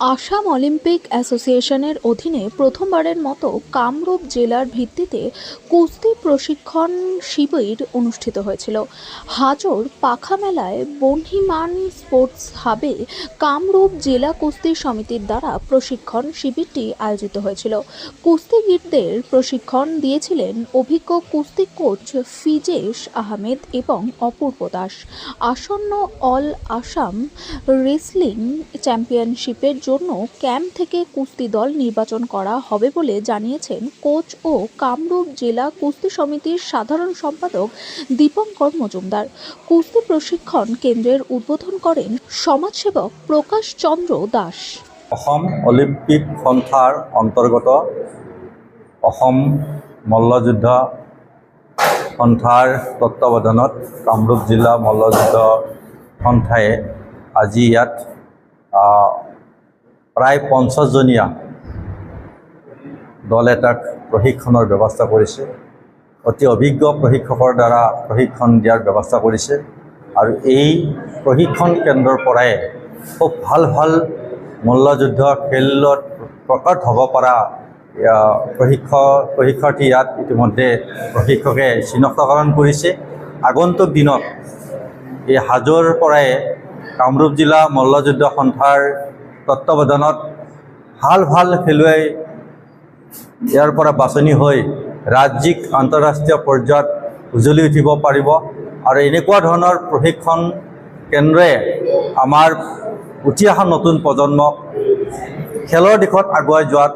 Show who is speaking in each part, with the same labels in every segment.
Speaker 1: Assam Olympic অ্যাসোসিয়েশনের অধীনে প্রথমবারের মতো কামরূপ জেলার ভিত্তিতে কুস্তি প্রশিক্ষণ শিবির অনুষ্ঠিত হয়েছিল। হাজর পাখা মেলায় বহ্নিমান স্পোর্টস হাবে কামরূপ জেলা কুস্তি সমিতির দ্বারা প্রশিক্ষণ শিবিরটি আয়োজিত হয়েছিল। কুস্তিগীরদের প্রশিক্ষণ দিয়েছিলেন অভিজ্ঞ কুস্তি কোচ ফিজেশ আহমেদ এবং অপূর্ব দাস। আসন্ন অল আসাম রেসলিং চ্যাম্পিয়নশিপের জন্য ক্যাম্প থেকে কুস্তি দল নির্বাচন করা হবে বলে জানিয়েছেন কোচ ও কামরূপ জেলা কুস্তি সমিতির সাধারণ সম্পাদক দীপঙ্কর মজুমদার। কুস্তি প্রশিক্ষণ কেন্দ্রের উদ্বোধন করেন সমাজসেবক প্রকাশ চন্দ্র দাস।
Speaker 2: অসম অলিম্পিক সন্থাৰ অন্তৰ্গত অসম মল্লযুদ্ধ সন্থাৰ তত্বাৱধানত কামৰূপ জিলা মল্লযুদ্ধ সন্থাই আজি ইয়াত প্ৰায় পঞ্চাছজনীয়া দল এটাক প্ৰশিক্ষণৰ ব্যৱস্থা কৰিছে। অতি অভিজ্ঞ প্ৰশিক্ষকৰ দ্বাৰা প্ৰশিক্ষণ দিয়াৰ ব্যৱস্থা কৰিছে। আৰু এই প্ৰশিক্ষণ কেন্দ্ৰৰ পৰাই খুব ভাল ভাল মল্লযুদ্ধ খেলত প্ৰকট হ'ব পৰা আহ, প্ৰশিক্ষক প্ৰশিক্ষাৰ্থী ইয়াত ইতিমধ্যে প্ৰশিক্ষকে চিনাক্তকৰণ কৰিছে। আগন্তুক দিনত এই হাজোৰ পৰাই কামৰূপ জিলা মল্লযুদ্ধ সন্থাৰ তত্বাৱধানত ভাল ভাল খেলুৱৈ ইয়াৰ পৰা বাছনি হৈ ৰাজ্যিক আন্তঃৰাষ্ট্ৰীয় পৰ্যায়ত উজ্বলি উঠিব পাৰিব। আৰু এনেকুৱা ধৰণৰ প্ৰশিক্ষণ কেন্দ্ৰই আমাৰ উঠি অহা নতুন প্ৰজন্মক খেলৰ দিশত আগুৱাই যোৱাত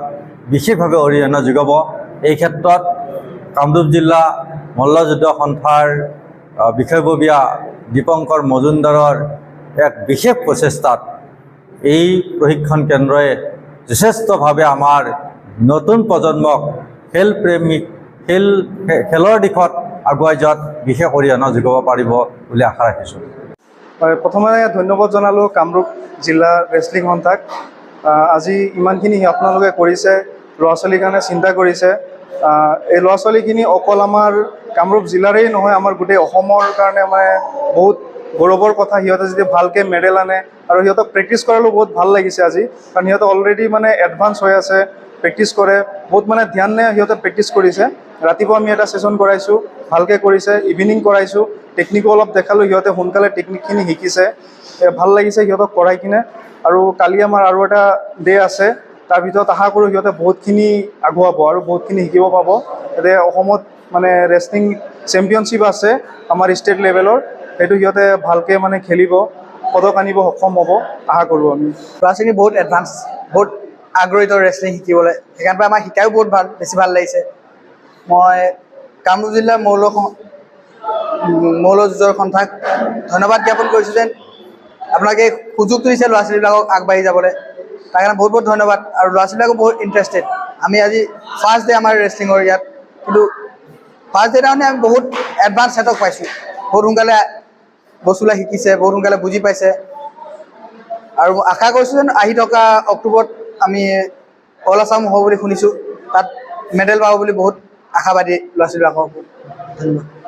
Speaker 2: বিশেষভাৱে অৰিহণা যোগাব। এই ক্ষেত্ৰত কামৰূপ জিলা মল্লযুদ্ধ সন্থাৰ বিষয়ববীয়া দীপংকৰ মজুমদাৰৰ এক বিশেষ প্ৰচেষ্টাত এই প্ৰশিক্ষণ কেন্দ্ৰই যথেষ্টভাৱে আমাৰ নতুন প্ৰজন্মক খেল প্ৰেমিক খেল, খেলৰ দিশত আগুৱাই যোৱাত বিশেষ অৰিহণা যোগাব পাৰিব বুলি আশা ৰাখিছোঁ।
Speaker 3: প্ৰথমে ধন্যবাদ জনালোঁ কামৰূপ জিলা ৰেচলিং সন্থাক। আজি ইমানখিনি আপোনালোকে কৰিছে ল'ৰা ছোৱালীৰ কাৰণে চিন্তা কৰিছে। এই ল'ৰা ছোৱালীখিনি অকল আমাৰ কামৰূপ জিলাৰেই নহয়, আমাৰ গোটেই অসমৰ কাৰণে মানে বহুত গৌৰৱৰ কথা, সিহঁতে যদি ভালকৈ মেডেল আনে আৰু সিহঁতক প্ৰেক্টিচ কৰালেও বহুত ভালো লাগিছে আজি। কাৰণ সিহঁতে অলৰেডি মানে এডভান্স হৈ আছে প্ৰেক্টিচ কৰে, বহুত মানে ধ্যানে সিহঁতে প্ৰেক্টিচ কৰিছে। ৰাতিপুৱা আমি এটা ছেশ্যন কৰাইছোঁ, ভালকৈ কৰিছে ইভিনিং কৰাইছোঁ টেকনিকো অলপ দেখালোঁ, সিহঁতে সোনকালে টেকনিকখিনি শিকিছে। ভালো লাগিছে সিহঁতক কৰাই কিনে। আৰু কালি আমাৰ আৰু এটা ডে আছে, তাৰ ভিতৰত আশা কৰোঁ সিহঁতে বহুতখিনি আগুৱাব আৰু বহুতখিনি শিকিব পাব। এতিয়া অসমত মানে ৰেচলিং চেম্পিয়নশ্বিপ আছে আমাৰ ষ্টেট লেভেলৰ সেইটো সিহঁতে ভালকৈ মানে খেলিব, পদক আনিব সক্ষম হ'ব, আশা কৰোঁ আমি।
Speaker 4: ল'ৰা ছোৱালী বহুত এডভান্স বহুত আগ্ৰহিত ৰেচলিং শিকিবলৈ। সেইকাৰণে পৰা আমাৰ শিকায়ো বহুত ভালো, বেছি ভালো লাগিছে। মই কামৰূপ জিলাৰ মৌল মৌল যুঁজৰ সন্থাক ধন্যবাদ জ্ঞাপন কৰিছোঁ যেন আপোনালোকে সুযোগটো দিছে ল'ৰা ছোৱালীবিলাকক আগবাঢ়ি যাবলৈ। তাৰ কাৰণে বহুত বহুত ধন্যবাদ আৰু ল'ৰা ছোৱালীবিলাকো বহুত ইণ্টাৰেষ্টেড আমি আজি ফাৰ্ষ্ট ডে আমাৰ ৰেচলিঙৰ ইয়াত। কিন্তু ফাৰ্ষ্ট ডে দিনাখনি আমি বহুত এডভান্স সিহঁতক পাইছোঁ। বহুত সোনকালে বস্তুবিলাক শিকিছে বহুত সোনকালে বুজি পাইছে। আৰু আশা কৰিছোঁ যেন আহি থকা অক্টোবৰত আমি অল আছাম হ'ব বুলি শুনিছোঁ। তাত মেডেল পাব বুলি বহুত আশাবাদী ল'ৰা ছোৱালীবিলাকক ধন্যবাদ।